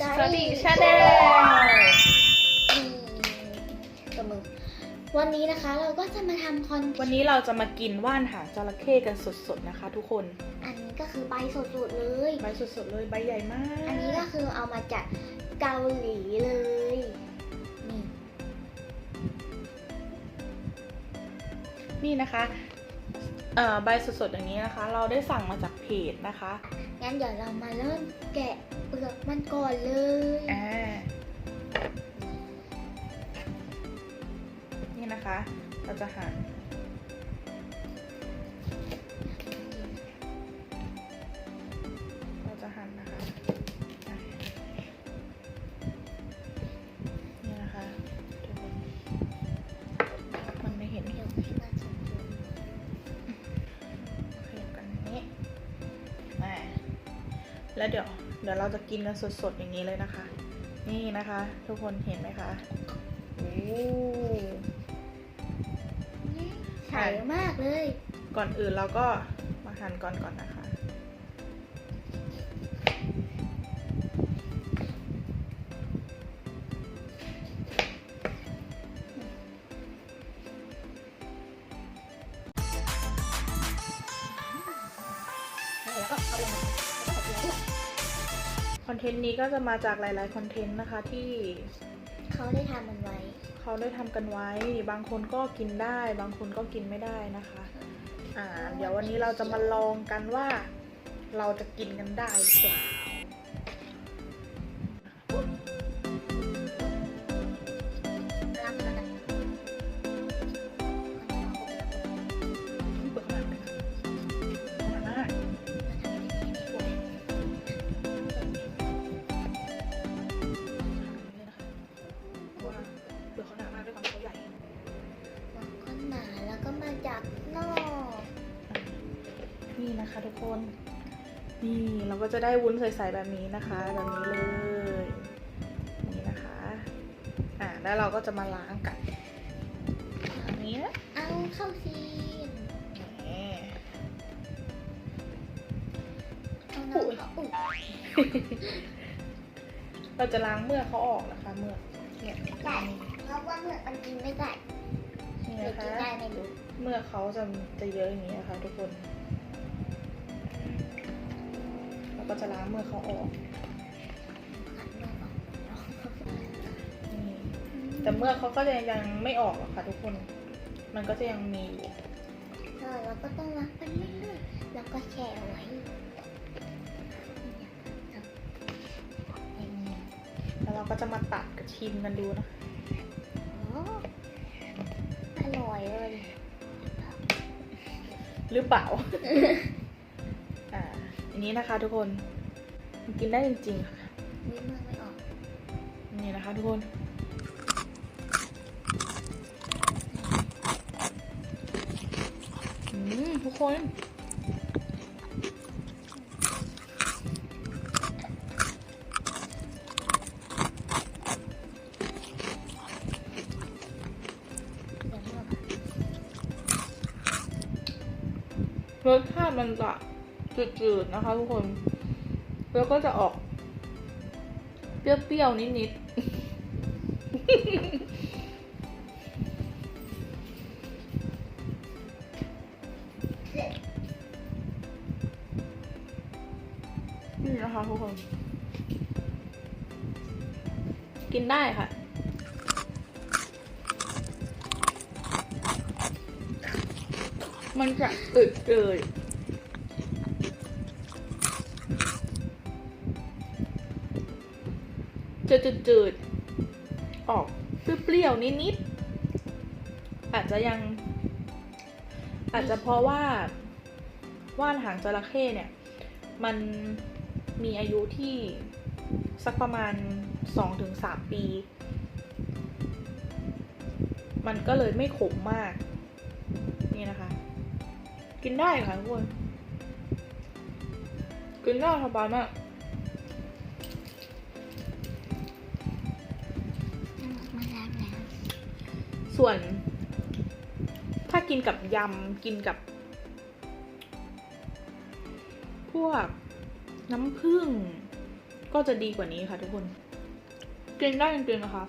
สวัสดีชาแนลกับมือวันนี้นะคะเราก็จะมาทำคอนวันนี้เราจะมากินว่านหางจระเข้กันสดๆนะคะ ทุกคน อันนี้ก็คือใบสดๆเลย ใบสดๆเลยใบใหญ่มาก อันนี้ก็คือเอามาจากเกาหลีเลยนี่นี่นะคะเอ่อใบสดๆอย่างนี้นะคะ เราได้สั่งมาจากเพจนะคะ งั้นเดี๋ยวเรามาเริ่มแกะ เปลือกมันก่อนเลยอ่านี่นะคะ เราจะหั่นเราจะหั่นนะคะอะนี่นะคะทุกคนมันไม่เห็นเดี๋ยวให้มันสมบูรณ์ขยับกันอย่างนี้อ่าแล้วเดี๋ยว เดี๋ยวเราจะกินกันสดๆอย่างนี้เลยนะคะ นี่นะคะ ทุกคนเห็นไหมคะโอ้ใสมากเลย ก่อนอื่นเราก็มาหั่นก่อนก่อนนะคะ อนเทนต์นี้ก็จะมาจากหลายๆคอนเทนต์นะคะที่เขาได้ทำมันไว้ เขาได้ทำกันไว้ บางคนก็กินได้ บางคนก็กินไม่ได้นะคะอ่าเดี๋ยววันนี้เราจะมาลองกันว่า เราจะกินกันได้หรือเปล่า นี่นะคะทุกคน นี่เราก็จะได้วุ้นใสๆแบบนี้นะคะ แบบนี้เลย นี่นะคะอ่าแล้วเราก็จะมาล้างกันอันนี้นะเอาเข้าซีนนี่เอาน้ำเข้าอุ้ยเราจะล้างเมือกเขาออกนะคะเมือกเนี่ยได้เพราะว่าเมื่อมันกินไม่ได้นี่หรือนะคะกินได้ไม่รู้เมือกเขาจะจะเยอะอย่างนี้นะคะทุกคน ก็จะล้างเมือกเขาออกขัดเมื่อก่อนนี่แต่เมือกเขาก็จะยังไม่ออกหรอกค่ะทุกคน มันก็จะยังมีอยู่ใช่แล้วก็ต้องล้างไปเรื่อยๆแล้วก็แช่ไว้แล้วเราก็จะมาตัดกับชิมกันดูนะอ๋ออร่อยเลย หรือเปล่าอ่า อันนี้นะคะทุกคนมันกินได้จริงๆค่ะไม่เมื่อไม่ออกนี่นะคะทุกคนอืมทุกคน รสชาติมันจะ จืดๆนะคะทุกคน แล้วก็จะออก เปรี้ยวๆนิดๆนี่นะคะทุกคน กินได้ค่ะ มันจะอึดเลย จะจืดๆออกเปรี้ยวๆนิดๆอาจจะยัง อาจจะเพราะว่าว่านหางจระเข้เนี่ย มันมีอายุที่สักประมาณ 2-3 ปี มันก็เลยไม่ขมมาก นี่นะคะ กินได้ค่ะทุกคน กินได้สบายมาก ส่วนถ้ากินกับยำกินกับ พวกน้ำผึ้งก็จะดีกว่านี้ค่ะทุกคน กินได้จริงๆนะคะ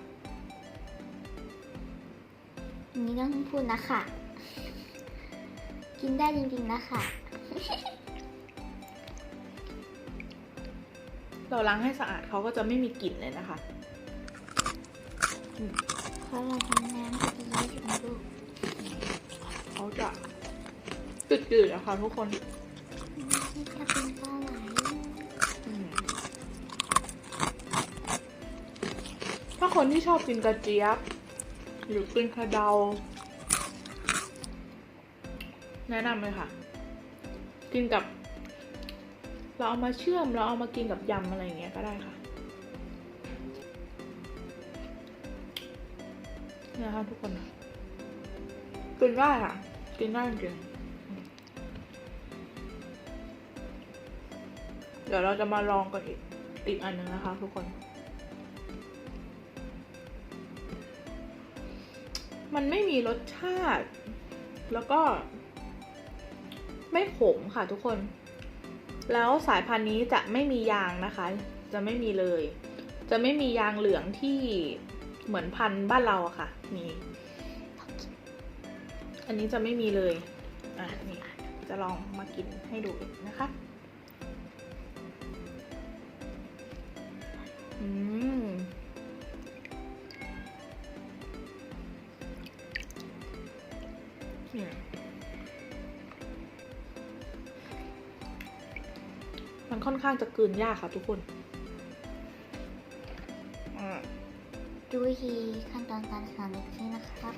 อันนี้ต้องพูดนะคะ กินได้จริงๆนะคะ เราล้างให้สะอาดเขาก็จะไม่มีกลิ่นเลยนะคะ เพราะเราทำน้ำไปยี่สิบลูกเขาจะจืดๆนะคะทุกคนนี่จะเป็นปลาไหลอืมถ้าคนที่ชอบกินกระเจี๊ยบ หรือกินกระเดา แนะนำเลยค่ะ กินกับ เราเอามาเชื่อมเราเอามากินกับยำอะไรอย่างเงี้ยก็ได้ค่ะ นี่ยนะคะทุกคนกินได้ค่ะกินได้จริงเดี๋ยวเราจะมาลองกันอีกอีกอันหนึ่งนะคะ ทุกคน มันไม่มีรสชาติ แล้วก็ ไม่ขมค่ะทุกคน แล้วสายพันธุ์นี้จะไม่มียางนะคะ จะไม่มีเลย จะไม่มียางเหลืองที่เหมือนพันธุ์บ้านเราอะค่ะ นี่ อันนี้จะไม่มีเลย อะนี่จะลองมากินให้ดูนะคะ อืม มันค่อนข้างจะกลืนยากค่ะทุกคนอ่า ดูวิธีขั้นตอนการทำอีกทีนะครับ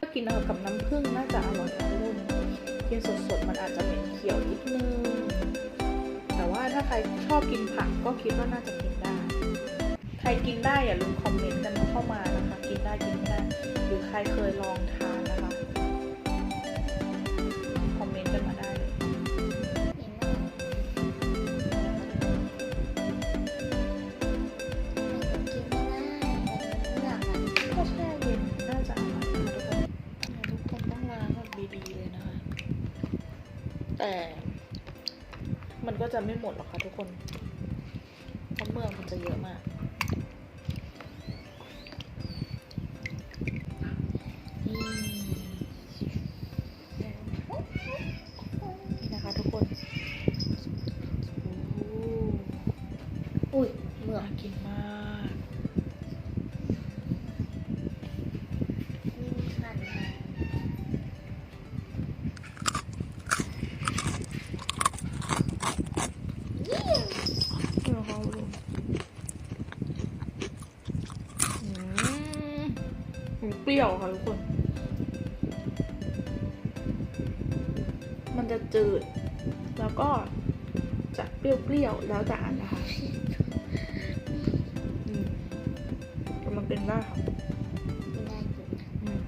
ถ้ากินเอากับน้ำผึ้งน่าจะอร่อยนะทุกคนกินสดๆ มันอาจจะเหม็นเขียวนิดนึง แต่ว่าถ้าใครชอบกินผักก็คิดว่าน่าจะกินได้ ใครกินได้อย่าลืมคอมเมนต์กันเข้ามานะคะ กินได้กินไม่ได้ หรือใครเคยลองทาน แต่มันก็จะไม่หมดหรอกค่ะทุกคนเพราะเมืองมันจะเยอะมาก นี่นะคะทุกคน มันเปรี้ยวค่ะทุกคน มันจะจืด แล้วก็จะเปรี้ยวๆ แล้วแต่อันนะคะมันเป็นได้ค่ะไม่ได้อยู่อืม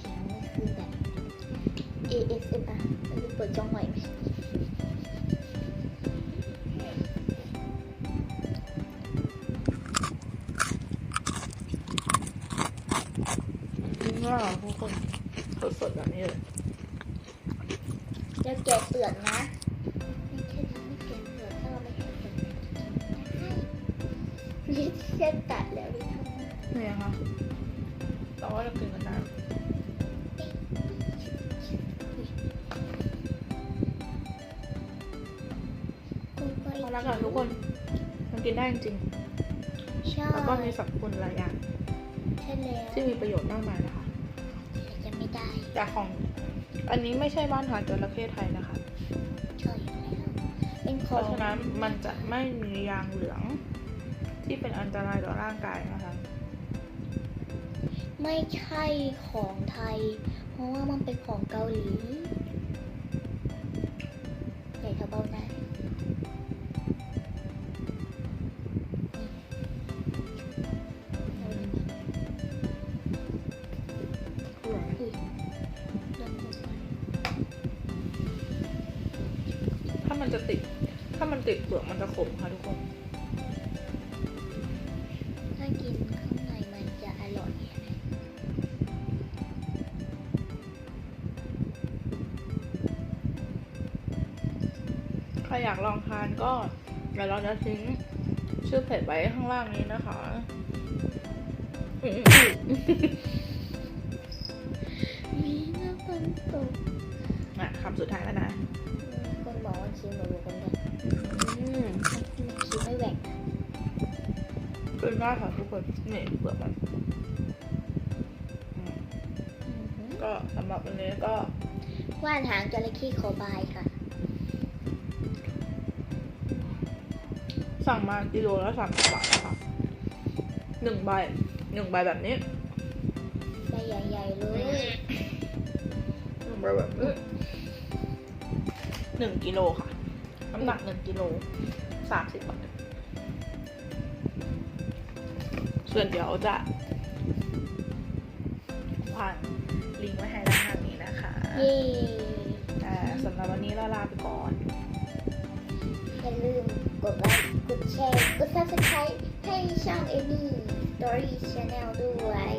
เสียงนี่คือแบบ ASMR มันจะเปิดจ้องใหม่ไหม คนสดๆแบบนี้เลยแล้วแกะเปลือกนะไม่ใช่ทำให้แกะเปลือกถ้าเราไม่แกะเปลือกนี่เส้นตัดแล้วนี่ทำไมนี่นะคะเราก็จะกินกันได้เอาละค่ะทุกคน มันกินได้จริงใช่ๆแล้วก็มีสรรพคุณหลายอย่างใช่แล้วที่มีประโยชน์มากมายนะคะ แต่จะไม่ได้แต่ของ อันนี้ไม่ใช่บ้านหางจระเข้ไทยนะคะ ใช่แล้วเป็นขเพองราะฉะนั้นมันจะไม่มียางเหลือง ที่เป็นอันตรายต่อร่างกายนะคะ ไม่ใช่ของไทย เพราะว่ามันเป็นของเกาหลี ติดเปลือกมันจะขมค่ะทุกคน ถ้ากินข้างในมันจะอร่อย ใครอยากลองทานก็เดี๋ยวเราจะทิ้งชื่อเพจไว้ข้างล่างนี้นะคะ มีน้ำฝนตกอะคำสุดท้ายแล้วนะคนห bò ăn xin มหนูรู้ con đây อืมไม่แหวกเป็นได้ค่ะทุกคนนี่เปลือกมันอืมอือหือก็สำหรับวันนี้ก็ว่านหางจระเข้โคบายค่ะ สั่งมากิโลละสามสิบบาทคะหนึ่งใบหนึ่งใบแบบนี้ใบใหญ่ๆเลยหนึ่งใบแบบนี้หนึ่งกิโลค่ะ น้ำหนักหนึ่งกิโลสามสิบบาท ส่วนเดี๋ยวจะวางลิงก์ไว้ให้ด้านล่างนี้นะคะเย้อ่าสำหรับวันนี้เราลาไปก่อน อย่าลืมกดไลค์ กดแชร์ กด subscribe ให้ช่อง Amy Story Channel ด้วย